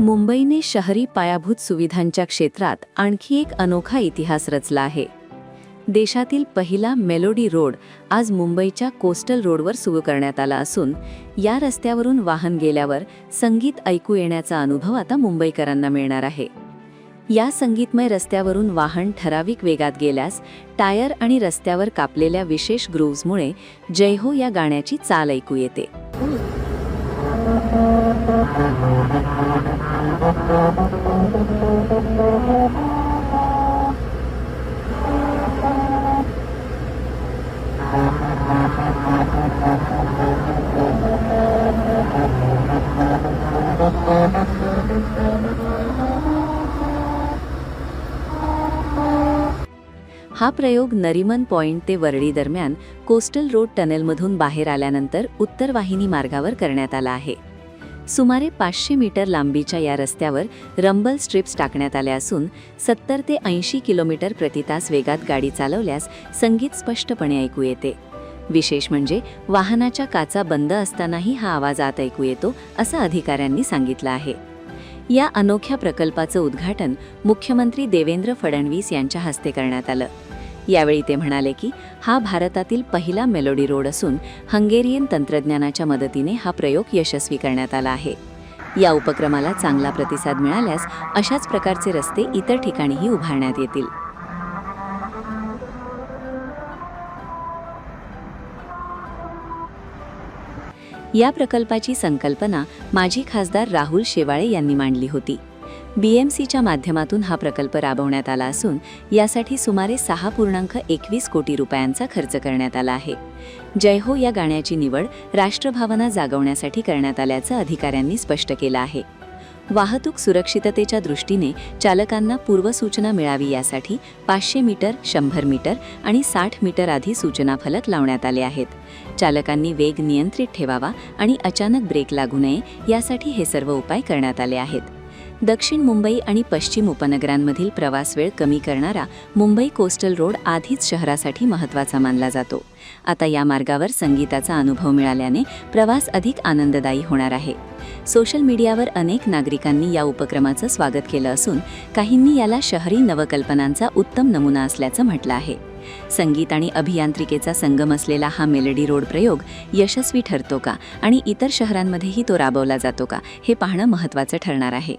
मुंबईने शहरी पायाभूत सुविधांच्या क्षेत्रात आणखी एक अनोखा इतिहास रचला आहे. देशातील पहिला मेलोडी रोड आज मुंबईच्या कोस्टल रोडवर सुरू करण्यात आला असून या रस्त्यावरून वाहन गेल्यावर संगीत ऐकू येण्याचा अनुभव आता मुंबईकरांना मिळणार आहे. या संगीतमय रस्त्यावरून वाहन ठराविक वेगात गेल्यास टायर आणि रस्त्यावर कापलेल्या विशेष ग्रूव्हजमुळे जय हो या गाण्याची चाल ऐकू येते. हा प्रयोग नरिमन पॉइंट ते वरळी दरम्यान कोस्टल रोड टनेलमधून बाहेर आल्यानंतर उत्तर वाहिनी मार्गावर करण्यात आला आहे. सुमारे पाचशे मीटर लांबीच्या या रस्त्यावर रंबल स्ट्रिप्स टाकण्यात आल्या असून सत्तर ते ऐंशी किलोमीटर प्रतितास वेगात गाडी चालवल्यास संगीत स्पष्टपणे ऐकू येते. विशेष म्हणजे वाहनाच्या काचा बंद असतानाही हा आवाज आत ऐकू येतो असं अधिकाऱ्यांनी सांगितलं आहे. या अनोख्या प्रकल्पाचं उद्घाटन मुख्यमंत्री देवेंद्र फडणवीस यांच्या हस्ते करण्यात आलं. यावेळी ते म्हणाले की हा भारतातील पहिला मेलोडी रोड असून हंगेरियन तंत्रज्ञानाच्या मदतीने हा प्रयोग यशस्वी करण्यात आला आहे. या उपक्रमाला चांगला प्रतिसाद मिळाल्यास अशाच प्रकारचे रस्ते इतर ठिकाणीही उभारण्यात येतील. या प्रकल्पाची संकल्पना माजी खासदार राहुल शेवाळे यांनी मांडली होती. बी एम सीच्या माध्यमातून हा प्रकल्प राबवण्यात आला असून यासाठी सुमारे सहा पूर्णांक एकवीस कोटी रुपयांचा खर्च करण्यात आला आहे. जय हो या गाण्याची निवड राष्ट्रभावना जागवण्यासाठी करण्यात आल्याचं अधिकाऱ्यांनी स्पष्ट केलं आहे. वाहतूक सुरक्षिततेच्या दृष्टीने चालकांना पूर्वसूचना मिळावी यासाठी पाचशे मीटर शंभर मीटर आणि साठ मीटर आधी सूचना फलक लावण्यात आले आहेत. चालकांनी वेग नियंत्रित ठेवावा आणि अचानक ब्रेक लागू नये यासाठी हे सर्व उपाय करण्यात आले आहेत. दक्षिण मुंबई आणि पश्चिम उपनगरांमधील प्रवास वेळ कमी करणारा मुंबई कोस्टल रोड आधीच शहरासाठी महत्त्वाचा मानला जातो. आता या मार्गावर संगीताचा अनुभव मिळाल्याने प्रवास अधिक आनंददायी होणार आहे. सोशल मीडियावर अनेक नागरिकांनी या उपक्रमाचं स्वागत केलं असून काहींनी याला शहरी नवकल्पनांचा उत्तम नमुना असल्याचं म्हटलं आहे. संगीत आणि अभियांत्रिकेचा संगम असलेला हा मेलडी रोड प्रयोग यशस्वी ठरतो का? आणि इतर शहरांमध्येही तो राबवला जातो का? हे पाहणं महत्त्वाचं ठरणार आहे.